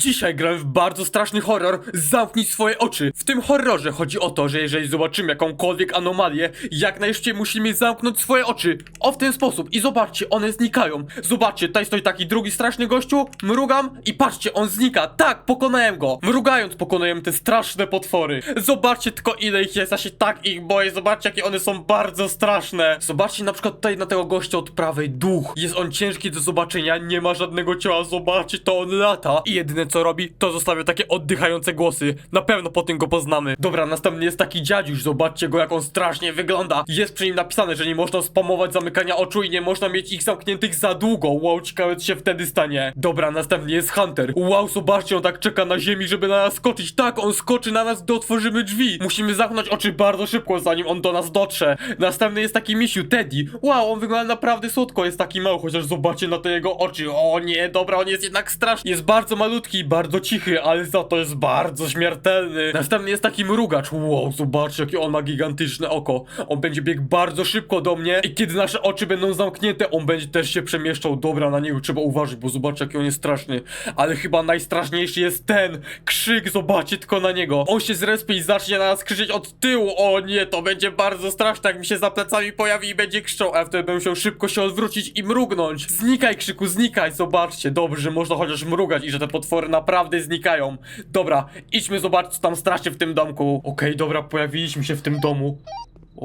Dzisiaj grałem w bardzo straszny horror. Zamknij swoje oczy. W tym horrorze chodzi o to, że jeżeli zobaczymy jakąkolwiek anomalię Jak najszybciej musimy zamknąć swoje oczy. O w ten sposób. I zobaczcie, one znikają. Zobaczcie, tutaj stoi taki drugi straszny gościu. Mrugam i patrzcie, on znika. Tak, pokonałem go. Mrugając pokonujemy te straszne potwory. Zobaczcie tylko ile ich jest, ja się tak ich boję. Zobaczcie jakie one są bardzo straszne. Zobaczcie na przykład tutaj na tego gościa od prawej. Duch, jest on ciężki do zobaczenia. Nie ma żadnego ciała, zobaczcie to on lata. I jedyne co robi, to zostawia takie oddychające głosy. Na pewno po tym go poznamy. Dobra, następny jest taki dziadziuś, zobaczcie go jak on strasznie wygląda. Jest przy nim napisane, że nie można spamować zamykania oczu I nie można mieć ich zamkniętych za długo. Wow, ciekawe co się wtedy stanie. Dobra, następny jest Hunter. Wow, zobaczcie, on tak czeka na ziemi, żeby na nas skoczyć. Tak, on skoczy na nas, gdy otworzymy drzwi. Musimy zamknąć oczy bardzo szybko, zanim on do nas dotrze. Następny jest taki misiu, Teddy. Wow, on wygląda naprawdę słodko, jest taki mały Chociaż zobaczcie na te jego oczy. O nie, dobra, on jest jednak straszny. Jest bardzo malutki, bardzo cichy, ale za to jest bardzo śmiertelny. Następny jest taki mrugacz. Wow, zobaczcie, jakie on ma gigantyczne oko. On będzie biegł bardzo szybko do mnie I kiedy nasze oczy będą zamknięte, on będzie też się przemieszczał. Dobra, na niego trzeba uważać, bo zobaczcie, jaki on jest straszny. Ale chyba najstraszniejszy jest ten Krzyk, zobaczcie tylko na niego. On się zrespie i zacznie na nas krzyczeć od tyłu. O nie, to będzie bardzo straszne, jak mi się za plecami pojawi i będzie krzyczał. A wtedy będę musiał szybko się odwrócić i mrugnąć. Znikaj, krzyku, znikaj, zobaczcie Dobrze, można chociaż mrugać i że te potwory naprawdę znikają. Dobra, idźmy zobaczyć, co tam strasznie w tym domku. Okej, dobra, pojawiliśmy się w tym domu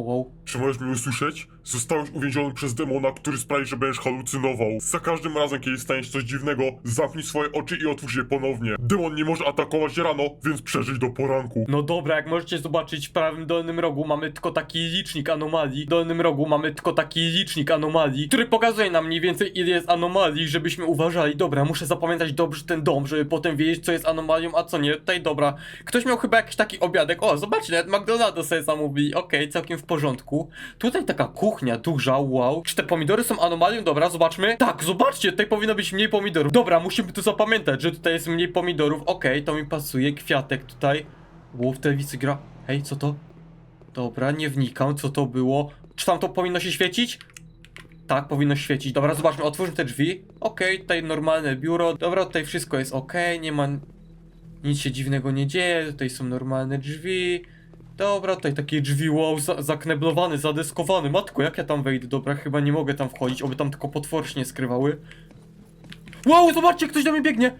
wow. Czy możesz mnie usłyszeć? Zostałeś uwięziony przez demona, który sprawi, że będziesz halucynował. Za każdym razem, kiedy stanie się coś dziwnego, zamknij swoje oczy i otwórz je ponownie. Demon nie może atakować rano, więc przeżyj do poranku. No dobra, jak możecie zobaczyć w prawym dolnym rogu mamy tylko taki licznik anomalii. W dolnym rogu mamy tylko taki licznik anomalii, który pokazuje nam mniej więcej ile jest anomalii, żebyśmy uważali. Dobra, muszę zapamiętać dobrze ten dom, żeby potem wiedzieć co jest anomalią, a co nie. Tutaj dobra. Ktoś miał chyba jakiś taki obiadek. O, zobaczcie, nawet McDonald's sobie zamówili. Okej, całkiem w porządku. Tutaj taka kuchnia duża, wow. Czy te pomidory są anomalią? Dobra, zobaczmy. Tak, zobaczcie, tutaj powinno być mniej pomidorów. Dobra, musimy tu zapamiętać, że tutaj jest mniej pomidorów. Okej, to mi pasuje. Kwiatek tutaj. Ło, w telewizji gra. Hej, co to? Dobra, nie wnikam, co to było. Czy tam to powinno się świecić? Tak, powinno świecić. Dobra, zobaczmy, otwórzmy te drzwi. Okej, tutaj normalne biuro. Dobra, tutaj wszystko jest okej, nie ma... Nic się dziwnego nie dzieje, tutaj są normalne drzwi. Dobra, tutaj takie drzwi, wow, za zakneblowany, zadeskowany. Matko, jak ja tam wejdę? Dobra, chyba nie mogę tam wchodzić, oby tam tylko potwory nie skrywały. Wow, zobaczcie, ktoś do mnie biegnie!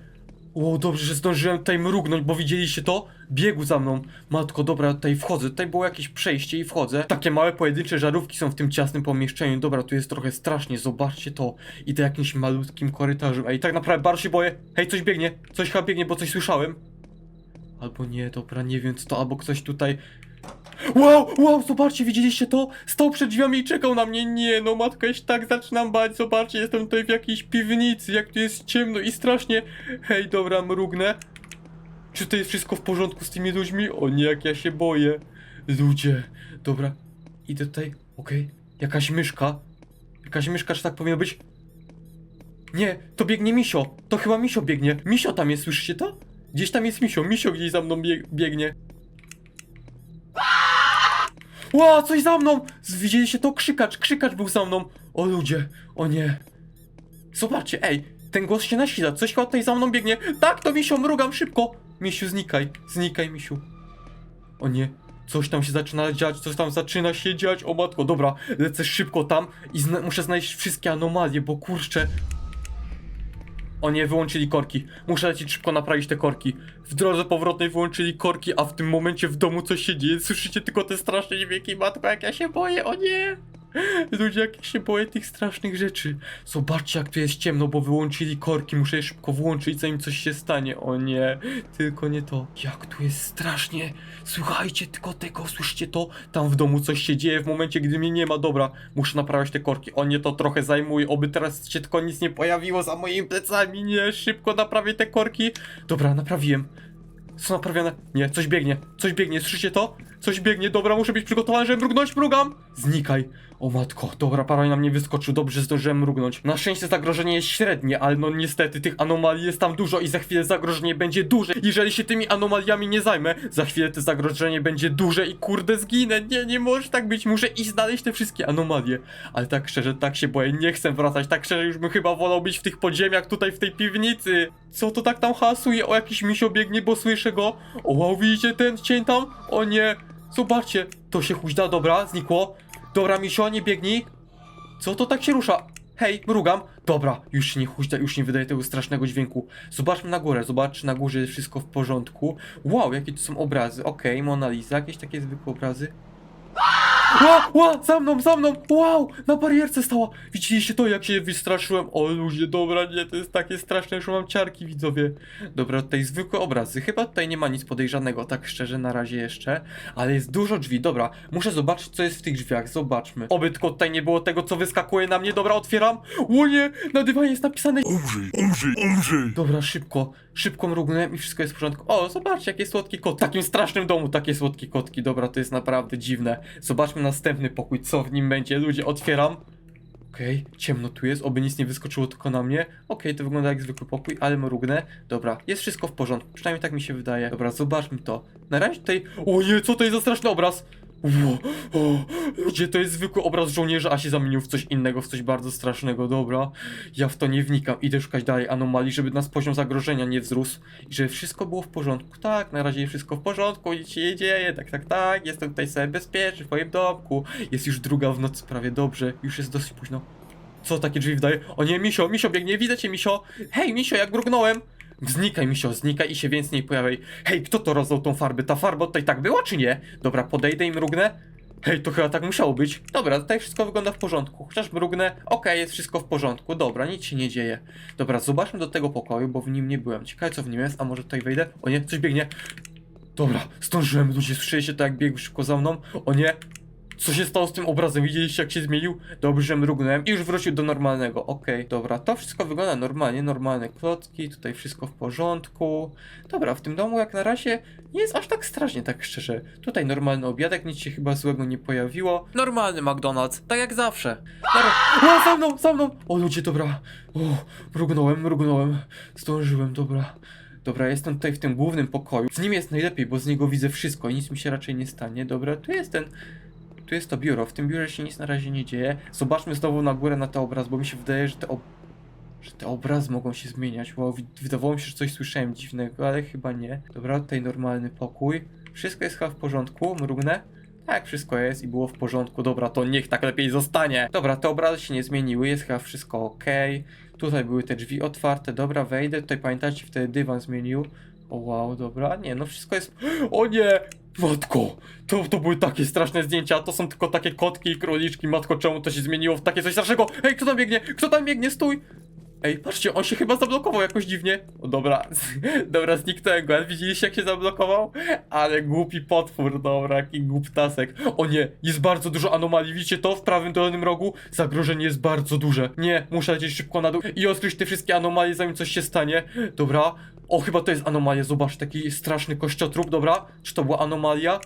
O, dobrze, że zdążyłem tutaj mrugnąć, bo widzieliście to? Biegł za mną. Matko, dobra, tutaj wchodzę. Tutaj było jakieś przejście i wchodzę. Takie małe pojedyncze żarówki są w tym ciasnym pomieszczeniu. Dobra, tu jest trochę strasznie, zobaczcie to. Idę jakimś malutkim korytarzem. Ej, tak naprawdę bardzo się boję. Hej, coś biegnie. Coś chyba biegnie, bo coś słyszałem. Albo nie, dobra, nie wiem co to, albo ktoś tutaj... Wow, wow, zobaczcie, widzieliście to? Stał przed drzwiami i czekał na mnie. Nie, no matko, ja się tak zaczynam bać. Zobaczcie, jestem tutaj w jakiejś piwnicy, jak tu jest ciemno i strasznie. Hej, dobra, mrugnę. Czy to jest wszystko w porządku z tymi ludźmi? O nie, jak ja się boję. Ludzie. Dobra, idę tutaj. Okej. Jakaś myszka. Jakaś myszka, czy tak powinno być? Nie, to biegnie Misio. To chyba Misio biegnie. Misio tam jest, słyszycie to? Gdzieś tam jest Misio. Misio gdzieś za mną bieg biegnie. Ła, coś za mną! Widzieliście to? Krzykacz, krzykacz był za mną. O ludzie, o nie. Zobaczcie, ej, ten głos się nasila. Coś chyba tutaj za mną biegnie. Tak, to Misio, mrugam szybko. Misiu, znikaj, znikaj, Misiu. O nie, coś tam się zaczyna dziać, coś tam zaczyna się dziać. O matko, dobra, lecę szybko tam i zna muszę znaleźć wszystkie anomalie, bo kurczę. O nie, wyłączyli korki. Muszę lecieć szybko naprawić te korki. W drodze powrotnej wyłączyli korki, a w tym momencie w domu coś się dzieje. Słyszycie tylko te straszne dźwięki, matko, jak ja się boję, o nie! Ludzie, jak ja się boję tych strasznych rzeczy. Zobaczcie, jak tu jest ciemno, bo wyłączyli korki. Muszę je szybko włączyć, zanim coś się stanie. O nie, tylko nie to. Jak tu jest strasznie. Słuchajcie tylko tego, słyszycie to? Tam w domu coś się dzieje w momencie, gdy mnie nie ma. Dobra, muszę naprawiać te korki. O nie, to trochę zajmuje. Oby teraz się tylko nic nie pojawiło za moimi plecami. Nie, szybko naprawię te korki. Dobra, naprawiłem. Co naprawione? Nie, coś biegnie, coś biegnie, słyszycie to? Coś biegnie, dobra, muszę być przygotowany, żeby mrugnąć, mrugam! Znikaj. O matko, dobra, paraj na mnie wyskoczył, dobrze zdążyłem mrugnąć. Na szczęście zagrożenie jest średnie, ale no niestety tych anomalii jest tam dużo i za chwilę zagrożenie będzie duże. Jeżeli się tymi anomaliami nie zajmę, za chwilę to zagrożenie będzie duże i kurde zginę. Nie, nie może tak być, muszę iść znaleźć te wszystkie anomalie. Ale tak szczerze, tak się boję, nie chcę wracać, tak szczerze już bym chyba wolał być w tych podziemiach tutaj w tej piwnicy. Co to tak tam hasuje? O jakiś misio biegnie, bo słyszę go. O wow, widzicie ten cień tam? O nie, zobaczcie, to się huźda, dobra, znikło. Dobra, misio, nie biegnij. Co to tak się rusza? Hej, mrugam. Dobra, już się nie huźda, już nie wydaje tego strasznego dźwięku. Zobaczmy na górę, zobacz, na górze jest wszystko w porządku. Wow, jakie to są obrazy. Okej, Mona Lisa, jakieś takie zwykłe obrazy. Ła, ła, za mną, za mną, wow, na barierce stała. Widzieliście to, jak się wystraszyłem? O ludzie, dobra, nie, to jest takie straszne, że mam ciarki, widzowie. Dobra, tutaj zwykłe obrazy, chyba tutaj nie ma nic podejrzanego, tak szczerze, na razie jeszcze. Ale jest dużo drzwi, dobra, muszę zobaczyć, co jest w tych drzwiach, zobaczmy. Oby tylko tutaj nie było tego, co wyskakuje na mnie, dobra, otwieram. O nie, na dywanie jest napisane... Umrzyj, umrzyj, umrzyj! Dobra, szybko, szybko mrugnąłem i wszystko jest w porządku. O, zobaczcie, jakie słodkie kotki. W takim strasznym domu takie słodkie kotki. Dobra, to jest naprawdę dziwne. Zobaczmy następny pokój, co w nim będzie. Ludzie, otwieram. Okej, ciemno tu jest, oby nic nie wyskoczyło tylko na mnie. Okej, to wygląda jak zwykły pokój, ale mrugnę. Dobra, jest wszystko w porządku, przynajmniej tak mi się wydaje. Dobra, zobaczmy to. Na razie tutaj... O nie, co to jest za straszny obraz? Ło, o, ludzie, to jest zwykły obraz żołnierza, a się zamienił w coś innego, w coś bardzo strasznego, dobra. Ja w to nie wnikam, idę szukać dalej anomalii, żeby nas poziom zagrożenia nie wzrósł i żeby wszystko było w porządku. Tak, na razie wszystko w porządku, nic się nie dzieje, tak, tak, tak, jestem tutaj sobie bezpieczny w moim domku. Jest już druga w nocy, prawie dobrze, już jest dosyć późno. Co takie drzwi wydaje? O nie, Misio, Misio biegnie, widzę cię, Misio! Hej, Misio, jak mrugnąłem! Znikaj, Misio, znikaj i się więcej nie pojawiaj. Hej, kto to rozdał tą farbę? Ta farba tutaj tak była, czy nie? Dobra, podejdę i mrugnę. Hej, to chyba tak musiało być. Dobra, tutaj wszystko wygląda w porządku. Chociaż mrugnę, okej, jest wszystko w porządku. Dobra, nic się nie dzieje. Dobra, zobaczmy do tego pokoju, bo w nim nie byłem. Ciekawe, co w nim jest, a może tutaj wejdę? O nie, coś biegnie. Dobra, zdążyłem, ludzie, słyszeliście to, jak biegł szybko za mną? O nie, co się stało z tym obrazem? Widzieliście jak się zmienił? Dobrze, mrugnąłem i już wrócił do normalnego. Okej, dobra, to wszystko wygląda normalnie, normalne klocki, tutaj wszystko w porządku. Dobra, w tym domu jak na razie nie jest aż tak strasznie, tak szczerze. Tutaj normalny obiadek, nic się chyba złego nie pojawiło. Normalny McDonald's, tak jak zawsze. Dobra. O, za mną, za mną! O ludzie, dobra. O, mrugnąłem, mrugnąłem. Zdążyłem, dobra. Dobra, jestem tutaj w tym głównym pokoju. Z nim jest najlepiej, bo z niego widzę wszystko i nic mi się raczej nie stanie. Dobra, tu jest ten tu jest to biuro, w tym biurze się nic na razie nie dzieje. Zobaczmy znowu na górę na ten obraz, bo mi się wydaje, że te, ob... że te obrazy mogą się zmieniać. Wow, wydawało mi się, że coś słyszałem dziwnego, ale chyba nie. Dobra, tutaj normalny pokój. Wszystko jest chyba w porządku, mrugnę. Tak, wszystko jest i było w porządku. Dobra, to niech tak lepiej zostanie. Dobra, te obrazy się nie zmieniły, jest chyba wszystko ok. Tutaj były te drzwi otwarte, dobra, wejdę. Tutaj pamiętacie, wtedy dywan zmienił. O wow, dobra, nie, no wszystko jest... O nie! Matko! To, to były takie straszne zdjęcia, to są tylko takie kotki i króliczki. Matko, czemu to się zmieniło w takie coś strasznego? Hej, kto tam biegnie? Kto tam biegnie? Stój! Ej, patrzcie, on się chyba zablokował jakoś dziwnie. O, dobra, dobra, zniknąłem go, widzieliście jak się zablokował? Ale głupi potwór, dobra, jaki głuptasek. O nie, jest bardzo dużo anomalii, widzicie to? W prawym dolnym rogu zagrożenie jest bardzo duże. Nie, muszę lecieć szybko na dół i odkryć te wszystkie anomalie, zanim coś się stanie. Dobra, o, chyba to jest anomalia, zobacz, taki straszny kościotrup, dobra? Czy to była anomalia?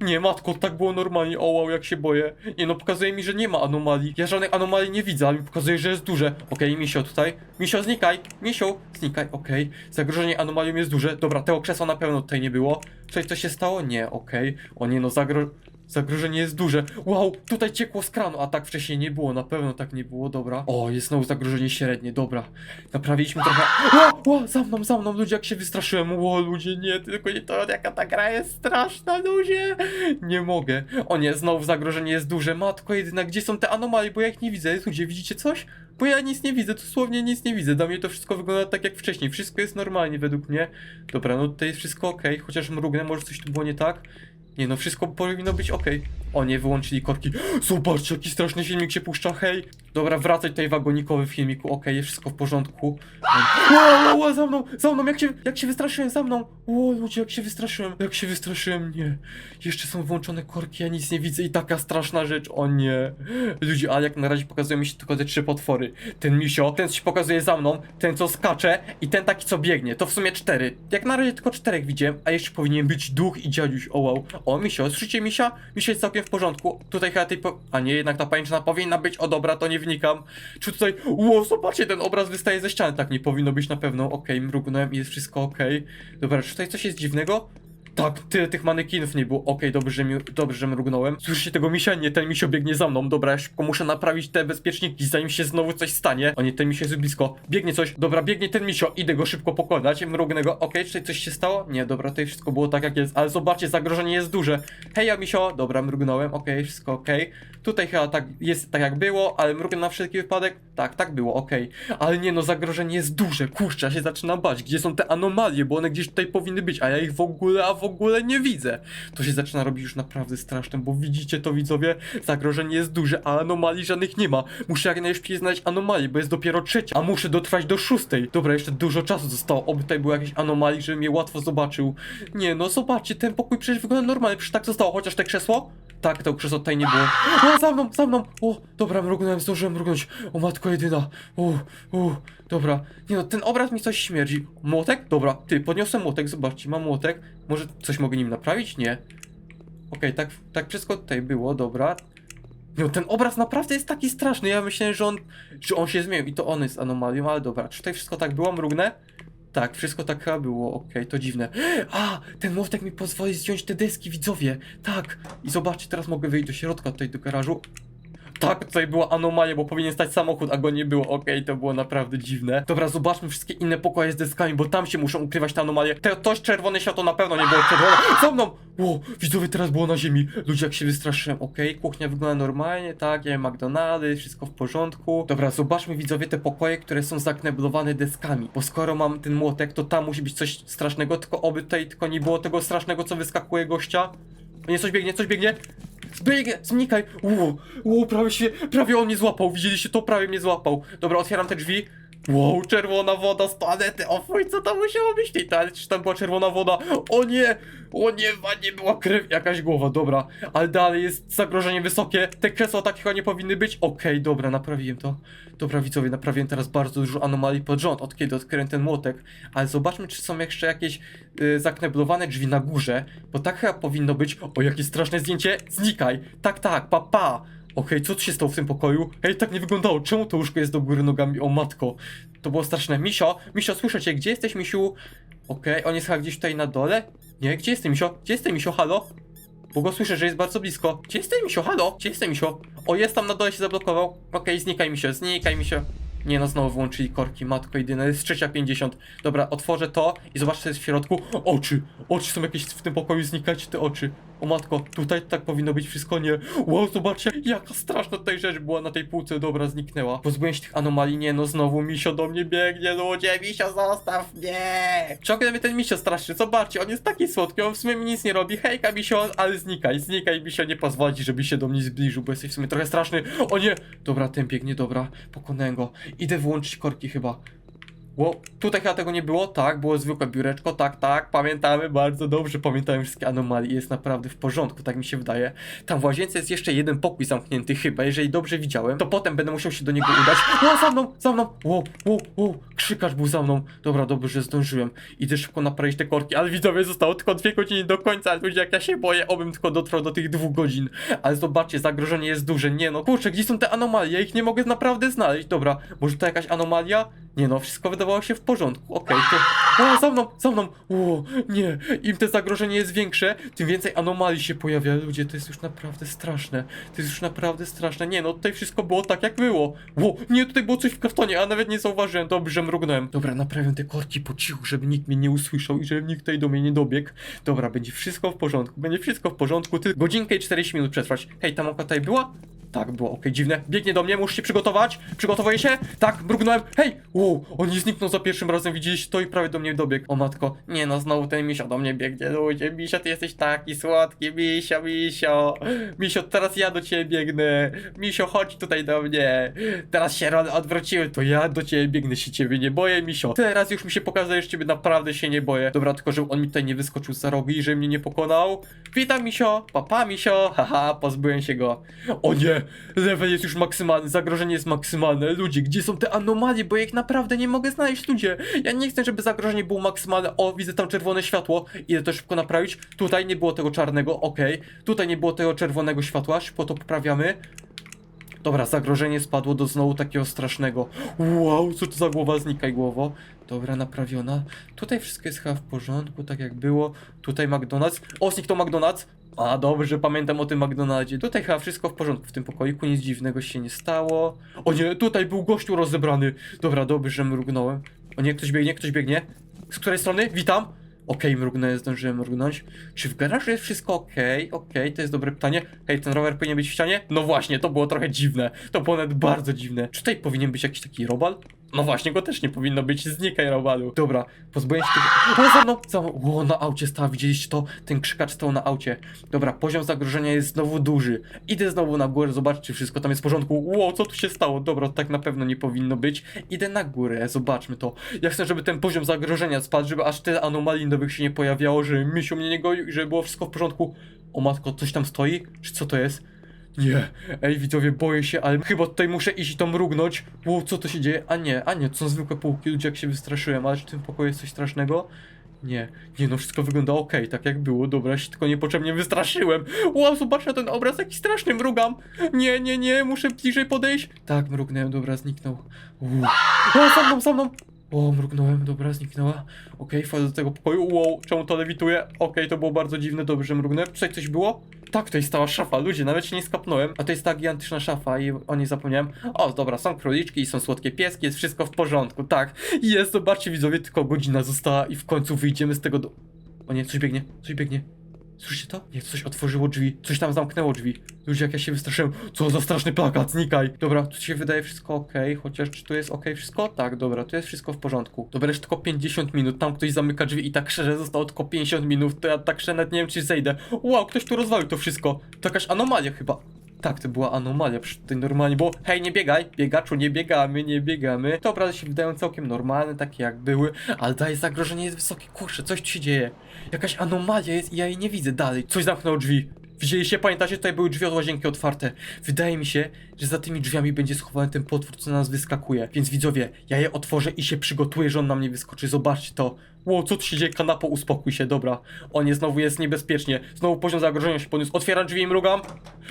Nie, matko, tak było normalnie, o wow, jak się boję. Nie no, pokazuje mi, że nie ma anomalii. Ja żadnej anomalii nie widzę, ale mi pokazuje, że jest duże. Okej, Misio tutaj. Misio, znikaj. Misio, znikaj, okej. Zagrożenie anomalią jest duże. Dobra, tego krzesła na pewno tutaj nie było. Coś, co się stało? Nie, okej. O nie no, zagro... Zagrożenie jest duże. Wow, tutaj ciekło z kranu, a tak wcześniej nie było, na pewno tak nie było, dobra. O, jest znowu zagrożenie średnie, dobra. Naprawiliśmy trochę. O, o, za mną, za mną, ludzie, jak się wystraszyłem. O, ludzie, nie, tylko nie to, jaka ta gra jest straszna, ludzie. Nie mogę. O nie, znowu zagrożenie jest duże. Matko jedyna, gdzie są te anomalie, bo ja ich nie widzę. Ludzie, widzicie coś? Bo ja nic nie widzę, dosłownie nic nie widzę. Dla mnie to wszystko wygląda tak jak wcześniej. Wszystko jest normalnie według mnie. Dobra, no tutaj jest wszystko ok, chociaż mrugnę, może coś tu było nie tak. Nie no, wszystko powinno być ok. O nie, wyłączyli korki. Zobaczcie, jaki straszny filmik się puszcza, hej. Dobra, wracaj tutaj wagonikowy w filmiku, okej, jest wszystko w porządku. Wow, wow, za mną, za mną, jak się, jak się wystraszyłem, za mną. O, ludzie, jak się wystraszyłem, jak się wystraszyłem, nie. Jeszcze są włączone korki, ja nic nie widzę i taka straszna rzecz, o nie. Ludzie, ale jak na razie pokazują mi się tylko te trzy potwory. Ten misio, ten co się pokazuje za mną, ten co skacze i ten taki co biegnie. To w sumie cztery. Jak na razie tylko czterech widziałem, a jeszcze powinien być duch i dziaduś, o wow. O, misio, słyszycie misia? Misio jest całkiem w porządku. Tutaj chyba tej po... A nie, jednak ta pajęczyna powinna być. O, dobra, to nie wnikam. Czy tutaj... Ło, zobaczcie, ten obraz wystaje ze ściany. Tak, nie powinno być na pewno. Okej, mrugnąłem i jest wszystko okej. Dobra, czy tutaj coś jest dziwnego? Tak, tyle tych manekinów nie było. Okej, dobrze, że dobrze, że mrugnąłem. Słyszycie tego misia? Nie, ten misio biegnie za mną. Dobra, ja szybko muszę naprawić te bezpieczniki, zanim się znowu coś stanie. O nie, ten misio jest blisko. Biegnie coś. Dobra, biegnie ten misio. Idę go szybko pokonać. Mrugnę go. Okej, czy tutaj coś się stało? Nie, dobra, tutaj wszystko było tak jak jest. Ale zobaczcie, zagrożenie jest duże. Hej, ja misio. Dobra, mrugnąłem. Okej, wszystko okej. Tutaj chyba tak jest tak jak było, ale mrugnę na wszelki wypadek. Tak, tak było, okej. Ale nie no, zagrożenie jest duże. Kurczę, ja się zaczynam bać. Gdzie są te anomalie? Bo one gdzieś tutaj powinny być, a ja ich w ogóle, a w ogóle nie widzę. To się zaczyna robić już naprawdę straszne, bo widzicie to widzowie? Zagrożenie jest duże, a anomalii żadnych nie ma. Muszę jak najszybciej znaleźć anomalię, bo jest dopiero trzecia, a muszę dotrwać do szóstej. Dobra, jeszcze dużo czasu zostało, oby tutaj było jakieś anomalii, żebym je łatwo zobaczył. Nie no, zobaczcie, ten pokój przecież wygląda normalnie, przecież tak zostało, chociaż te krzesło? Tak, to krzesło tutaj nie było. O, za mną, za mną! O, dobra, mrugnąłem, zdążyłem mrugnąć. O, matko jedyna. O, o, dobra. Nie no, ten obraz mi coś śmierdzi. Młotek? Dobra, ty, podniosłem młotek, zobaczcie, mam młotek. Może coś mogę nim naprawić? Nie. Okej, tak, tak wszystko tutaj było, dobra. No, ten obraz naprawdę jest taki straszny. Ja myślałem, że on, że on się zmienił i to on jest anomalią, ale dobra. Czy tutaj wszystko tak było? Mrugnę? Tak, wszystko tak było, okej, to dziwne. A, ten młotek mi pozwoli zdjąć te deski, widzowie. Tak, i zobaczcie, teraz mogę wyjść do środka tutaj do garażu. Tak, tutaj była anomalia, bo powinien stać samochód, a go nie było. Okej, to było naprawdę dziwne. Dobra, zobaczmy wszystkie inne pokoje z deskami, bo tam się muszą ukrywać te anomalie. Te, toś czerwone światło na pewno nie było czerwone. Za mną! Ło, widzowie, teraz było na ziemi. Ludzie, jak się wystraszyłem. Okej, kuchnia wygląda normalnie, tak, ja McDonaldy, wszystko w porządku. Dobra, zobaczmy, widzowie, te pokoje, które są zakneblowane deskami. Bo skoro mam ten młotek, to tam musi być coś strasznego, tylko oby tutaj tylko nie było tego strasznego, co wyskakuje gościa. O nie, coś biegnie, coś biegnie. Zbiegnie, znikaj! Ło, ło, prawie się, prawie on mnie złapał, widzieliście to? Prawie mnie złapał. Dobra, otwieram te drzwi. Wow, czerwona woda z toalety, o fuj, co to musiało być? Tej toalecie, czy tam była czerwona woda? O nie, o nie, nie była krew, jakaś głowa, dobra, ale dalej jest zagrożenie wysokie, te krzesła takie chyba nie powinny być, okej, dobra, naprawiłem to, dobra widzowie, naprawiłem teraz bardzo dużo anomalii pod rząd, od kiedy odkryłem ten młotek, ale zobaczmy, czy są jeszcze jakieś y, zakneblowane drzwi na górze, bo tak chyba powinno być, o jakie straszne zdjęcie, znikaj, tak, tak, pa, pa, Okej, co tu się stało w tym pokoju? Ej, tak nie wyglądało. Czemu to łóżko jest do góry nogami? O matko. To było straszne. Misio, Misio, słyszę cię. Gdzie jesteś, Misiu? Okej, on jest chyba gdzieś tutaj na dole? Nie, gdzie jesteś, Misio? Gdzie jesteś, Misio? Halo? Bo go słyszę, że jest bardzo blisko. Gdzie jesteś, Misio? Halo? Gdzie jesteś, Misio? O, jest tam na dole, się zablokował. Okej, znikaj, Misio, znikaj, Misio. Nie no, znowu włączyli korki, matko jedyna, jest trzecia 50. Dobra, otworzę to i zobaczę, co jest w środku. Oczy! Oczy są jakieś w tym pokoju, znikajcie te oczy. O matko, tutaj tak powinno być wszystko, nie. Wow, zobaczcie, jaka straszna tutaj rzecz była na tej półce, dobra, zniknęła. Pozbyłem się tych anomalii, nie no, znowu misio do mnie biegnie, ludzie, misio zostaw mnie! Ciągle mnie ten misio straszy, zobaczcie, on jest taki słodki, on w sumie mi nic nie robi, hejka misio, ale znikaj, znikaj misio, nie pozwoli, żeby się do mnie zbliżył, bo jesteś w sumie trochę straszny. O nie! Dobra, ten biegnie, dobra, pokonałem go. Idę wyłączyć korki chyba. Ło, tutaj chyba tego nie było, tak, było zwykłe biureczko, tak, tak, pamiętamy bardzo dobrze, pamiętamy wszystkie anomalie, jest naprawdę w porządku, tak mi się wydaje. Tam w łazience jest jeszcze jeden pokój zamknięty chyba, jeżeli dobrze widziałem, to potem będę musiał się do niego udać. O, za mną, za mną, ło, ło, ło, krzykacz był za mną. Dobra, dobrze, że zdążyłem. Idę szybko naprawić te korki, ale widzowie, zostało tylko dwie godziny do końca, ludzie, jak ja się boję, obym tylko dotrwał do tych dwóch godzin. Ale zobaczcie, zagrożenie jest duże, nie no, kurczę, gdzie są te anomalie, ja ich nie mogę naprawdę znaleźć, dobra, może to jakaś anomalia? Nie no, wszystko wydawało się w porządku. Okej, to... O, za mną, za mną! O, nie, im te zagrożenie jest większe, tym więcej anomalii się pojawia. Ludzie, to jest już naprawdę straszne. To jest już naprawdę straszne. Nie no, tutaj wszystko było tak jak było. Ło, nie, tutaj było coś w kartonie, a nawet nie zauważyłem. Dobrze, mrugnąłem. Dobra, naprawiam te korki po cichu, żeby nikt mnie nie usłyszał i żeby nikt tutaj do mnie nie dobiegł. Dobra, będzie wszystko w porządku, będzie wszystko w porządku. Ty godzinkę i 40 minut przetrwać. Hej, ta małpa tutaj była? Tak, było okej, dziwne. Biegnie do mnie, muszę się przygotować. Przygotowuję się. Tak, mrugnąłem. Hej! Wow, on nie zniknął za pierwszym razem, widzieliście to i prawie do mnie dobiegł. O matko, nie no, znowu ten misio do mnie biegnie. Ludzie, misio, ty jesteś taki słodki, misio, misio. Misio, teraz ja do ciebie biegnę. Misio, chodź tutaj do mnie. Teraz się odwróciły, to ja do ciebie biegnę, się ciebie nie boję, misio. Teraz już mi się pokazuje, że ciebie naprawdę się nie boję. Dobra, tylko żeby on mi tutaj nie wyskoczył za rogi i żeby mnie nie pokonał. Witam, misio. Papa, misio. Haha, pozbyłem się go. O nie! level jest już maksymalny, zagrożenie jest maksymalne. Ludzie, gdzie są te anomalie, bo ja ich naprawdę nie mogę znaleźć, ludzie. Ja nie chcę, żeby zagrożenie było maksymalne. O, widzę tam czerwone światło, idę to szybko naprawić. Tutaj nie było tego czarnego, okej. Tutaj nie było tego czerwonego światła, szybko to poprawiamy. Dobra, zagrożenie spadło do znowu takiego strasznego. Wow, co to za głowa? Znikaj głowo. Dobra, naprawiona. Tutaj wszystko jest chyba w porządku, tak jak było. Tutaj McDonald's. O, zniknął McDonald's. A, dobrze, pamiętam o tym McDonaldzie. Tutaj chyba wszystko w porządku w tym pokoiku, nic dziwnego się nie stało. O nie, tutaj był gościu rozebrany. Dobra, dobrze, że mrugnąłem. O nie, ktoś biegnie, ktoś biegnie. Z której strony? Witam. Okej, mrugnąłem, zdążyłem mrugnąć. Czy w garażu jest wszystko okej? Okej, to jest dobre pytanie. Hej, ten rower powinien być w ścianie? No właśnie, to było trochę dziwne. To było nawet bardzo dziwne. Czy tutaj powinien być jakiś taki robal? No właśnie, go też nie powinno być. Znikaj robalu. Dobra, pozbyłem się tego... O, za mną! Za mną! O, na aucie stał, widzieliście to? Ten krzykacz stał na aucie. Dobra, poziom zagrożenia jest znowu duży. Idę znowu na górę, zobaczyć, czy wszystko tam jest w porządku. Ło, co tu się stało? Dobra, tak na pewno nie powinno być. Idę na górę, zobaczmy to. Ja chcę, żeby ten poziom zagrożenia spadł, żeby aż tyle anomalii nowych się nie pojawiało, że misiu mnie nie goił i żeby było wszystko w porządku. O matko, coś tam stoi? Czy co to jest? Nie, ej widzowie, boję się, ale chyba tutaj muszę iść i to mrugnąć. Wow, co to się dzieje? A nie, a nie, to są zwykłe półki, ludzie jak się wystraszyłem, ale czy w tym pokoju jest coś strasznego? Nie, nie no, wszystko wygląda ok, tak jak było, dobra, się tylko niepotrzebnie wystraszyłem. Wow, zobacz na ten obraz, jaki straszny, mrugam. Nie, nie, nie, muszę bliżej podejść. Tak, mrugnąłem, dobra, zniknął. Uuu. O, za mną, za mną. O, mrugnąłem, dobra, zniknęła. Okej, wchodzę do tego pokoju. Wow, czemu to lewituje? Okej, to było bardzo dziwne, dobrze, że mrugnąłem. Tutaj coś było? Tak, to jest stała szafa, ludzie, nawet się nie skapnąłem. A to jest ta gigantyczna szafa i o niej zapomniałem. O, dobra, są króliczki są słodkie pieski, jest wszystko w porządku, tak. Jest, zobaczcie widzowie, tylko godzina została i w końcu wyjdziemy z tego do... O nie, coś biegnie, coś biegnie. Słyszycie to? Nie, coś otworzyło drzwi, coś tam zamknęło drzwi. Ludzie, jak ja się wystraszyłem, co za straszny plakat, znikaj. Dobra, tu się wydaje wszystko ok, chociaż czy tu jest ok wszystko? Tak, dobra, tu jest wszystko w porządku. Dobra, jeszcze tylko 50 minut, tam ktoś zamyka drzwi i tak szczerze zostało tylko 50 minut, to ja tak szczerze nawet nie wiem, czy zejdę. Wow, ktoś tu rozwalił to wszystko. To jakaś anomalia chyba. Tak, to była anomalia przy tej normalnie, bo hej, nie biegaj, biegaczu, nie biegamy, nie biegamy. Te obrazy się wydają całkiem normalne, takie jak były, ale dalej zagrożenie jest wysokie, kurczę, coś tu się dzieje. Jakaś anomalia jest i ja jej nie widzę dalej. Coś zamknęło drzwi. Widzieliście, pamiętacie, tutaj były drzwi od łazienki otwarte. Wydaje mi się, że za tymi drzwiami będzie schowany ten potwór, co na nas wyskakuje. Więc widzowie, ja je otworzę i się przygotuję, że on na mnie wyskoczy. Zobaczcie to. Ło, co tu się dzieje? Kanapo, uspokój się, dobra. O nie, znowu jest niebezpiecznie. Znowu poziom zagrożenia się podniósł. Otwieram drzwi i mrugam.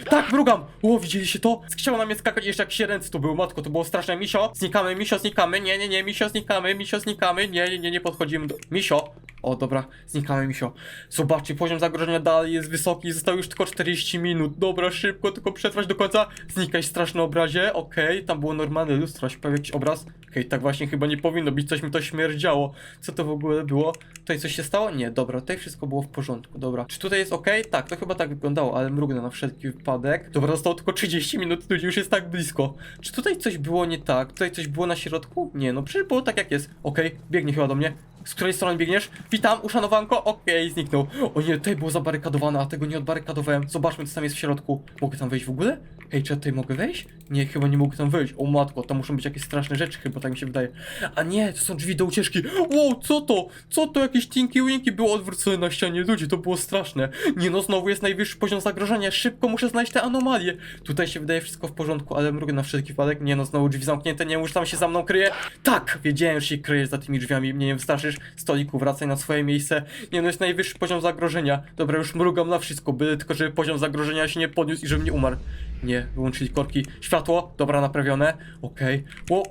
Tak, mrugam! Ło, widzieliście to? Chciał na mnie skakać jeszcze jak ręce tu były, matko, to było straszne. Misio, znikamy, misio, znikamy. Nie, nie, nie, misio, znikamy, misio, znikamy. Nie, nie, nie, nie podchodzimy do... Misio! O, dobra, znikamy, misio. Zobaczcie, poziom zagrożenia dalej jest wysoki, zostało już tylko 40 minut. Dobra, szybko, tylko przetrwać do końca. Znikaj, straszny obrazie, okej, tam było normalne lustro, się pojawił jakiś obraz. Okej, tak właśnie chyba nie powinno być, coś mi to śmierdziało. Co to w ogóle było? Tutaj coś się stało? Nie, dobra, tutaj wszystko było w porządku, dobra. Czy tutaj jest ok? Tak, to chyba tak wyglądało, ale mrugnę na wszelki wypadek. Dobra, zostało tylko 30 minut, ludzi już jest tak blisko. Czy tutaj coś było nie tak? Tutaj coś było na środku? Nie, no przecież było tak jak jest. Okej, biegnie chyba do mnie. Z której strony biegniesz? Witam, uszanowanko. Okej, zniknął. O nie, tutaj było zabarykadowane, a tego nie odbarykadowałem. Zobaczmy, co tam jest w środku. Mogę tam wejść w ogóle? Ej, czy ja tutaj mogę wejść? Nie, chyba nie mogę tam wejść. O matko, tam muszą być jakieś straszne rzeczy, chyba tak mi się wydaje. A nie, to są drzwi do ucieczki. Wow, co to? Co to? Jakieś tinki winki było odwrócone na ścianie. Ludzie, to było straszne. Nie no, znowu jest najwyższy poziom zagrożenia. Szybko muszę znaleźć te anomalie. Tutaj się wydaje wszystko w porządku, ale mrugę na wszelki wypadek. Nie no, znowu drzwi zamknięte. Nie już tam się za mną kryje. Tak, wiedziałem, że się kryjesz za tymi drzwiami. Mnie nie wystraszysz. Stoliku, wracaj na swoje miejsce. Nie no, jest najwyższy poziom zagrożenia. Dobra, już mrugam na wszystko, byle tylko, żeby poziom zagrożenia się nie podniósł i żebym nie umarł. Nie, wyłączyli korki. Światło, dobra, naprawione. Okej. Wow,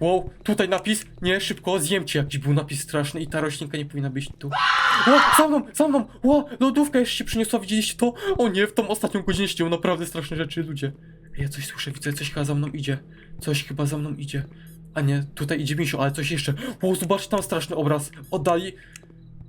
wow, tutaj napis. Nie, szybko, zjemcie. Jakiś był napis straszny i ta roślinka nie powinna być tu. O, za mną, za mną. O, lodówka jeszcze się przyniosła, widzieliście to? O nie, w tą ostatnią godzinę się naprawdę straszne rzeczy, ludzie. Ja coś słyszę, widzę, coś chyba za mną idzie. Coś chyba za mną idzie. A nie, tutaj idzie misio, ale coś jeszcze. O, zobaczcie tam straszny obraz. Oddali.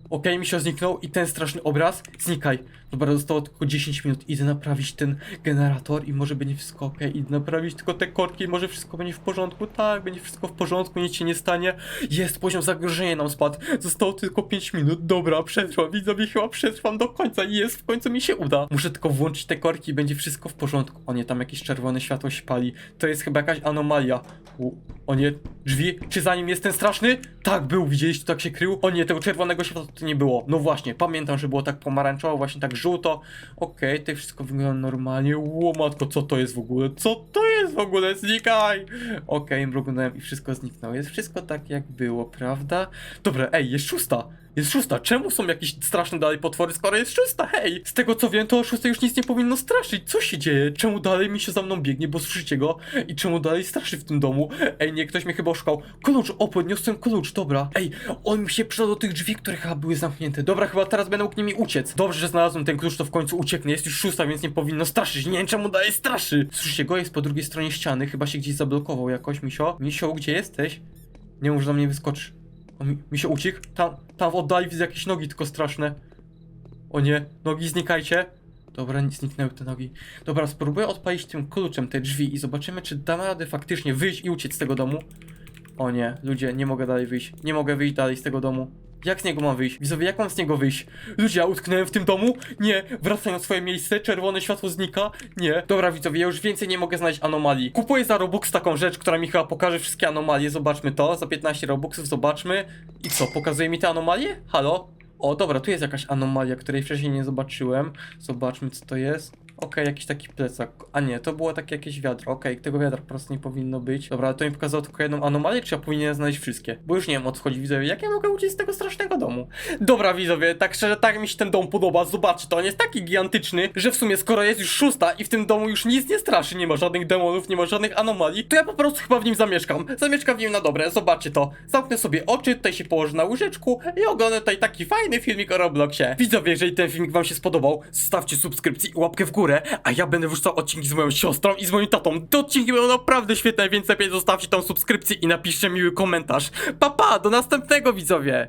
Okej, misio zniknął i ten straszny obraz. Znikaj. Dobra, zostało tylko 10 minut. Idę naprawić ten generator i może będzie wszystko ok. Idę naprawić tylko te korki i może wszystko będzie w porządku. Tak, będzie wszystko w porządku, nic się nie stanie. Jest, poziom zagrożenia nam spadł. Zostało tylko 5 minut. Dobra, przetrwam. Widzowie, chyba przetrwam do końca. Jest, w końcu mi się uda. Muszę tylko włączyć te korki i będzie wszystko w porządku. O nie, tam jakieś czerwone światło się pali. To jest chyba jakaś anomalia. U, o nie, drzwi. Czy za nim jest ten straszny? Tak, był. Widzieliście, tak się krył? O nie, tego czerwonego światła to nie było. No właśnie, pamiętam, że było tak pomarańczowo, właśnie tak żółto. Okej, tutaj wszystko wygląda normalnie. Ło matko, co to jest w ogóle? Co to jest w ogóle? Znikaj! Okej, mrugnąłem i wszystko zniknęło. Jest wszystko tak jak było, prawda? Dobra, ej, jest szósta! Jest szósta, czemu są jakieś straszne dalej potwory, skoro jest szósta, hej! Z tego co wiem, to o szóstej już nic nie powinno straszyć, co się dzieje? Czemu dalej mi się za mną biegnie, bo słyszycie go? I czemu dalej straszy w tym domu? Ej, nie, ktoś mnie chyba oszukał. Klucz, o, podniosłem klucz, dobra. Ej, on mi się przydał do tych drzwi, które chyba były zamknięte. Dobra, chyba teraz będę mógł nimi uciec. Dobrze, że znalazłem ten klucz, to w końcu ucieknę. Jest już szósta, więc nie powinno straszyć. Nie wiem, czemu dalej straszy. Słyszycie go? Jest po drugiej stronie ściany, chyba się gdzieś zablokował jakoś, Misio. Misio, gdzie jesteś? Nie mów, do mnie. Mi, mi się uciekł? Tam, tam w oddali widzę jakieś nogi tylko straszne. O nie, nogi znikajcie. Dobra, nie zniknęły te nogi. Dobra, spróbuję odpalić tym kluczem te drzwi i zobaczymy, czy damy radę faktycznie wyjść i uciec z tego domu. O nie, ludzie, nie mogę dalej wyjść. Nie mogę wyjść dalej z tego domu. Jak z niego mam wyjść? Widzowie, jak mam z niego wyjść? Ludzie, ja utknąłem w tym domu? Nie, wracaj na swoje miejsce, czerwone światło znika? Nie. Dobra, widzowie, ja już więcej nie mogę znaleźć anomalii. Kupuję za Robux taką rzecz, która mi chyba pokaże wszystkie anomalie. Zobaczmy to, za 15 Robuxów, zobaczmy. I co, pokazuje mi te anomalie? Halo? O, dobra, tu jest jakaś anomalia, której wcześniej nie zobaczyłem. Zobaczmy, co to jest. Okej, jakiś taki plecak. A nie, to było takie jakieś wiadro. Okej, tego wiadra po prostu nie powinno być. Dobra, ale to mi pokazało tylko jedną anomalię, czy ja powinienem znaleźć wszystkie? Bo już nie wiem o co chodzi, widzowie. Jak ja mogę uciec z tego strasznego domu? Dobra, widzowie, tak szczerze, tak mi się ten dom podoba. Zobaczcie, to on jest taki gigantyczny, że w sumie skoro jest już szósta i w tym domu już nic nie straszy, nie ma żadnych demonów, nie ma żadnych anomalii, to ja po prostu chyba w nim zamieszkam. Zamieszkam w nim na dobre, zobaczcie to. Zamknę sobie oczy, tutaj się położę na łyżeczku i oglądam tutaj taki fajny filmik o Robloxie. Widzowie, jeżeli ten filmik wam się spodobał, zostawcie subskrypcję i łapkę w górę, a ja będę wrzucał odcinki z moją siostrą i z moim tatą. Te odcinki będą naprawdę świetne, więc lepiej zostawcie tą subskrypcję i napiszcie miły komentarz. Pa pa, do następnego widzowie!